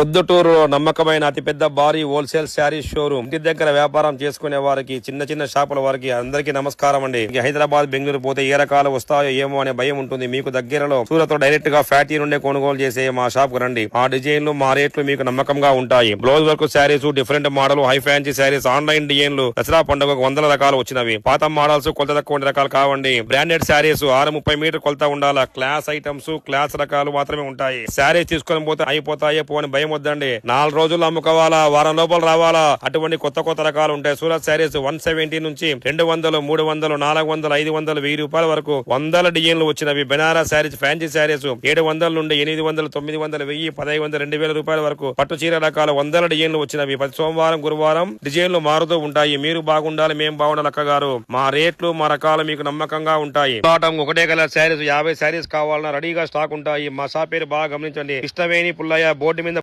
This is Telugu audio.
ప్రొద్దుటూరు నమ్మకమైన అతిపెద్ద భారీ హోల్సేల్ శారీ షోరూమ్. ఇంటి దగ్గర వ్యాపారం చేసుకునే వారికి చిన్న చిన్న షాపుల వారికి అందరికీ నమస్కారం అండి. హైదరాబాద్ బెంగళూరు పోతే ఏ రకాలు వస్తాయో ఏమో అనే భయం ఉంటుంది. మీకు దగ్గరలో సూరత్ డైరెక్ట్గా ఫ్యాక్టరీ నుండే కొనుగోలు చేసే మా షాప్కు రండి. మా డిజైన్లు మా రేట్లు మీకు నమ్మకంగా ఉంటాయి. Blouse work saris different model high fancy saris online డిజైన్లు దసరా పండుగకు వందల రకాలు వచ్చినవి. పాత మోడల్స్ కొలత తక్కువ రకాలు కావండి. బ్రాండెడ్ శారీస్ ఆరు ముప్పై మీటర్ కొలత ఉండాలా? క్లాస్ ఐటమ్స్ క్లాస్ రకాలు మాత్రమే ఉంటాయి. శారీస్ తీసుకొని పోతే అయిపోతాయో పోని భయం భయం వద్దండి. నాలుగు రోజులు అమ్ముకోవాలా? వారం లోపల రావాలా? అటువంటి కొత్త కొత్త రకాలు ఉంటాయి. సూరత్ శారీస్ వన్ సెవెంటీ నుంచి రెండు వందలు మూడు వందలు నాలుగు వందలు ఐదు వందలు వెయ్యి రూపాయల వరకు వందల డిజైన్లు వచ్చినవి. బెనారస్ శారీస్ ఫ్యాన్సీ శారీస్ ఏడు వందల నుండి ఎనిమిది వందలు తొమ్మిది వందలు వెయ్యి పదహైదు వందలు రెండు వేల రూపాయల వరకు పట్టు చీర రకాల వందల డిజైన్లు వచ్చినవి. ప్రతి సోమవారం గురువారం డిజైన్లు మారుతూ ఉంటాయి. మీరు బాగుండాలి మేము బాగుండాలి అక్క గారు. మా రేట్లు మా రకాలు మీకు నమ్మకంగా ఉంటాయి. ఒకటే కలర్ శారీస్ యాభై శారీస్ కావాలన్నా రెడీగా స్టాక్ ఉంటాయి. మా షాప్ పేరు బాగా గమనించండి. ఇష్టమేని పుల్లయ్య బోర్డు మీద